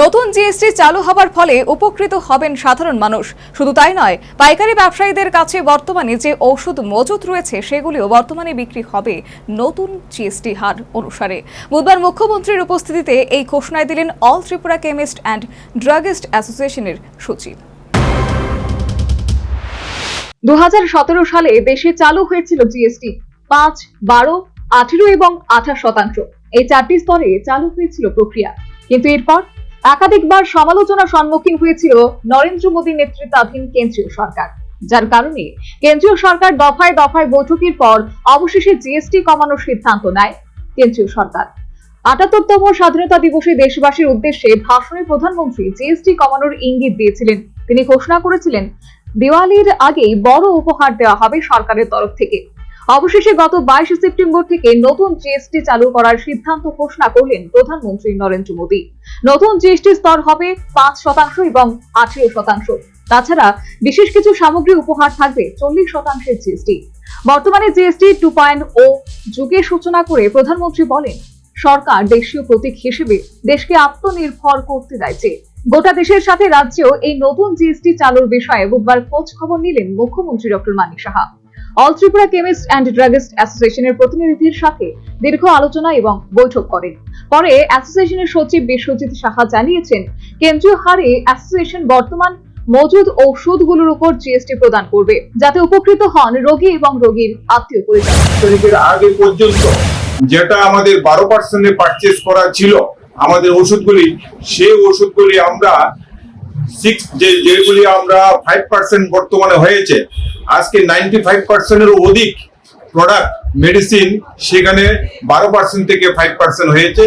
নতুন জিএসটি চালু হবার ফলে উপকৃত হবেন সাধারণ মানুষ। শুধু তাই নয়, পাইকারি ব্যবসায়ীদের কাছে বর্তমানে যে ঔষধ মজুত রয়েছে, সেগুলিও বর্তমানে বিক্রি হবে নতুন জিএসটি হার অনুসারে। বুধবার মুখ্যমন্ত্রীর উপস্থিতিতে এই ঘোষণায় দিলেন all Tripura chemist and druggist অ্যাসোসিয়েশনের সচিব। দু সালে দেশে চালু হয়েছিল জিএসটি পাঁচ, বারো, আঠেরো এবং আঠাশ শতাংশ। এই চারটি স্তরে চালু হয়েছিল প্রক্রিয়া। কিন্তু এরপর একাধিকবার সমালোচনার সম্মুখীন হয়েছিল নরেন্দ্র মোদীর নেতৃত্বাধীন কেন্দ্রীয় সরকার। যার কারণে কেন্দ্রীয় সরকার দফায় দফায় বৈঠকের পর অবশেষে জিএসটি কমানোর সিদ্ধান্ত নেয় কেন্দ্রীয় সরকার। আটাত্তরতম স্বাধীনতা দিবসে দেশবাসীর উদ্দেশ্যে ভাষণে প্রধানমন্ত্রী জিএসটি কমানোর ইঙ্গিত দিয়েছিলেন। তিনি ঘোষণা করেছিলেন, দিওয়ালির আগেই বড় উপহার দেওয়া হবে সরকারের তরফ থেকে। অবশেষে গত বাইশে সেপ্টেম্বর থেকে নতুন জিএসটি চালু করার সিদ্ধান্ত ঘোষণা করলেন প্রধানমন্ত্রী নরেন্দ্র মোদী। নতুন জিএসটি স্তর হবে পাঁচ শতাংশ এবং আঠেরো শতাংশ। তাছাড়া বিশেষ কিছু সামগ্রী উপহার থাকবে চল্লিশ শতাংশের জিএসটি। বর্তমানে জিএসটি টু পয়েন্ট ও যুগের সূচনা করে প্রধানমন্ত্রী বলেন, সরকার দেশীয় প্রতীক হিসেবে দেশকে আত্মনির্ভর করতে চাইছে গোটা দেশের সাথে রাজ্যেও এই নতুন জিএসটি চালুর বিষয়ে বুধবার খোঁজ খবর নিলেন মুখ্যমন্ত্রী doctor Manik Saha. All Tripura chemist and druggist অ্যাসোসিয়েশনের প্রতিনিধিদের সাথে দীর্ঘ আলোচনা এবং বৈঠক করেন। পরে অ্যাসোসিয়েশনের সচিব বিশ্বজিৎ সাহা জানিয়েছেন, কেন্দ্রীয় হারে অ্যাসোসিয়েশন বর্তমান মজুদ ঔষধগুলোর উপর জিএসটি প্রদান করবে, যাতে উপকৃত হন রোগী এবং রোগীর আত্মীয় তারিখের আগে পর্যন্ত যেটা আমাদের বারো পার্সেন্টে পারচেস করা ছিল, আমাদের ওষুধগুলি সেই ওষুধগুলি আমরা সিক্স যে যেগুলি আমরা ফাইভ পার্সেন্ট বর্তমানে হয়েছে, আজকে নাইনটি ফাইভ পার্সেন্টেরও অধিক প্রোডাক্ট মেডিসিন সেখানে বারো পার্সেন্ট থেকে ফাইভ পার্সেন্ট হয়েছে।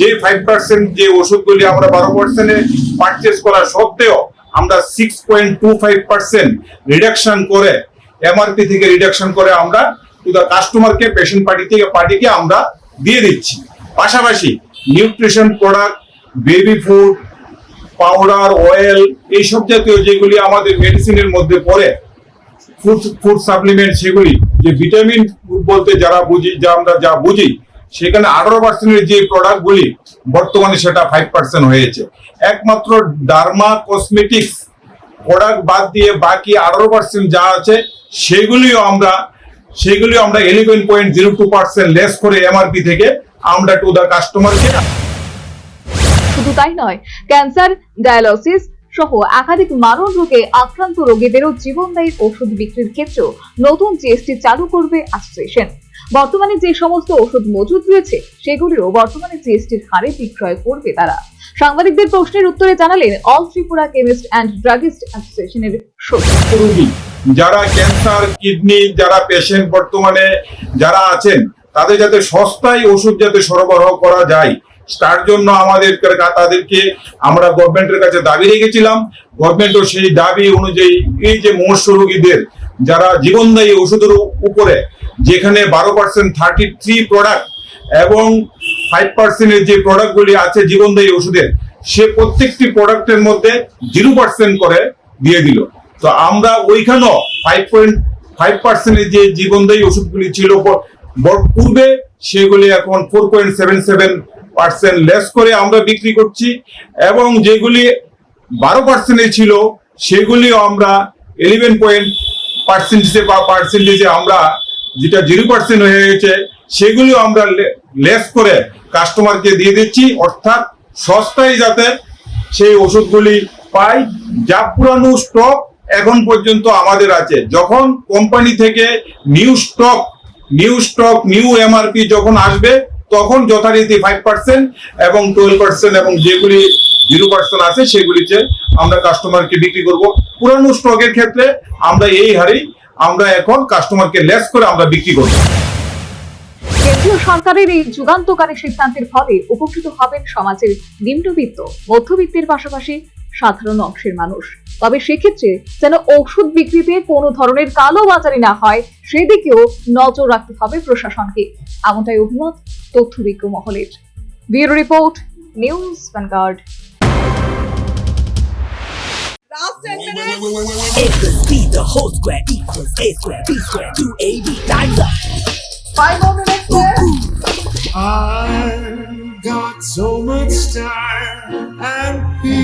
যে ফাইভ পার্সেন্ট যে ওষুধগুলি আমরা বারো পার্সেন্টে পারচেস করা সত্ত্বেও আমরা six point two five percent reduction করে এমআরপি থেকে রিডাকশন করে আমরা টু দ্য কাস্টমারকে পেশেন্ট পার্টি থেকে পার্টিকে আমরা দিয়ে দিচ্ছি। পাশাপাশি nutrition product baby food powder oil এইসব জাতীয় যেগুলি আমাদের মেডিসিনের মধ্যে পড়ে ফুড ফুড সাপ্লিমেন্ট সেগুলি, যে ভিটামিন বলতে যারা বুঝি, যা আমরা যা বুঝি, সেখানে আঠারো পার্সেন্টের যে প্রোডাক্টগুলি বর্তমানে সেটা ফাইভ পার্সেন্ট হয়েছে। একমাত্র ডার্মা কসমেটিক্স প্রোডাক্ট বাদ দিয়ে বাকি আঠারো পার্সেন্ট যা আছে, সেগুলিও আমরা সেগুলিও আমরা eleven point zero two percent less করে এমআরপি থেকে আমরা টু দ্য কাস্টমারকে শুধু তাই নয় ক্যান্সার ডায়ালিসিস সহ একাধিক মারণ রোগে আক্রান্ত রোগীদেরও জীবনদায়ী ওষুধ বিক্রির ক্ষেত্রেও নতুন জিএসটি চালু করবে অ্যাসোসিয়েশন বর্তমানে যে সমস্ত ওষুধ মজুদ রয়েছে, সেগুলিও বর্তমানে জিএসটির হারে বিক্রয় করবে তারা। সাংবাদিকদের প্রশ্নের উত্তরে জানালেন all Tripura chemist and druggist অ্যাসোসিয়েশনের যারা ক্যান্সার, কিডনি, যারা পেশেন্ট বর্তমানে যারা আছেন, তাদের যাতে সস্তায় ওষুধ যাতে সরবরাহ করা যায় তার জন্য আমাদের তাদেরকে আমরা গভর্নমেন্টের কাছে দাবি রেখেছিলাম। গভর্নমেন্টও সেই দাবি অনুযায়ী এই যে মৎস্য রোগীদের, যারা জীবনদায়ী ওষুধের উপরে, যেখানে বারো পার্সেন্ট থার্টি থ্রি প্রোডাক্ট এবং ফাইভ পার্সেন্টের যে প্রোডাক্টগুলি আছে জীবনদায়ী ওষুধের, সে প্রত্যেকটি প্রোডাক্টের মধ্যে জিরো পার্সেন্ট করে দিয়ে দিল। তো আমরা ওইখানেও ফাইভ পয়েন্ট ফাইভ পার্সেন্টের যে জীবনদায়ী ওষুধগুলি ছিল পূর্বে সেগুলি এখন four point seven seven percent less করে আমরা বিক্রি করছি এবং যেগুলি বারো পার্সেন্টে ছিল, সেগুলিও আমরা ইলেভেন পয়েন্ট পার্সেন্টেজে বা পার্সেন্টেজে আমরা যেটা জিরো পার্সেন্ট হয়ে গেছে, সেগুলিও আমরা লেস করে কাস্টমারকে দিয়ে দিচ্ছি। অর্থাৎ সস্তায় যাতে সেই ওষুধগুলি পাই, যা পুরানো স্টক এখন পর্যন্ত আমাদের আছে। যখন কোম্পানি থেকে new stock new stock new MRP যখন আসবে তখন যথারীতি ফাইভ পার্সেন্ট এবং টুয়েলভ পার্সেন্ট এবং যেগুলি জিরো পার্সেন্ট আছে সেগুলিতে আমরা কাস্টমারকে বিক্রি করব। পুরানো স্টকের ক্ষেত্রে আমরা এই হারেই আমরা এখন কাস্টমারকে লেস করে আমরা বিক্রি করব। কেন্দ্রীয় সরকারের এই যুগান্তকারী সিদ্ধান্তের ফলে উপকৃত হবেন সমাজের নিম্নবিত্ত, মধ্যবিত্তের পাশাপাশি সাধারণ অংশের মানুষ। তবে সেক্ষেত্রে যেন ঔষধ বিক্রিতে কোনো ধরনের কালো বাজারি না হয় সেদিকেও নজর রাখতে হবে প্রশাসনকে। এমনটাই অভিমত তথ্য বিজ্ঞ মহলের। Bureau report news vanguard. I've got so much time and peace.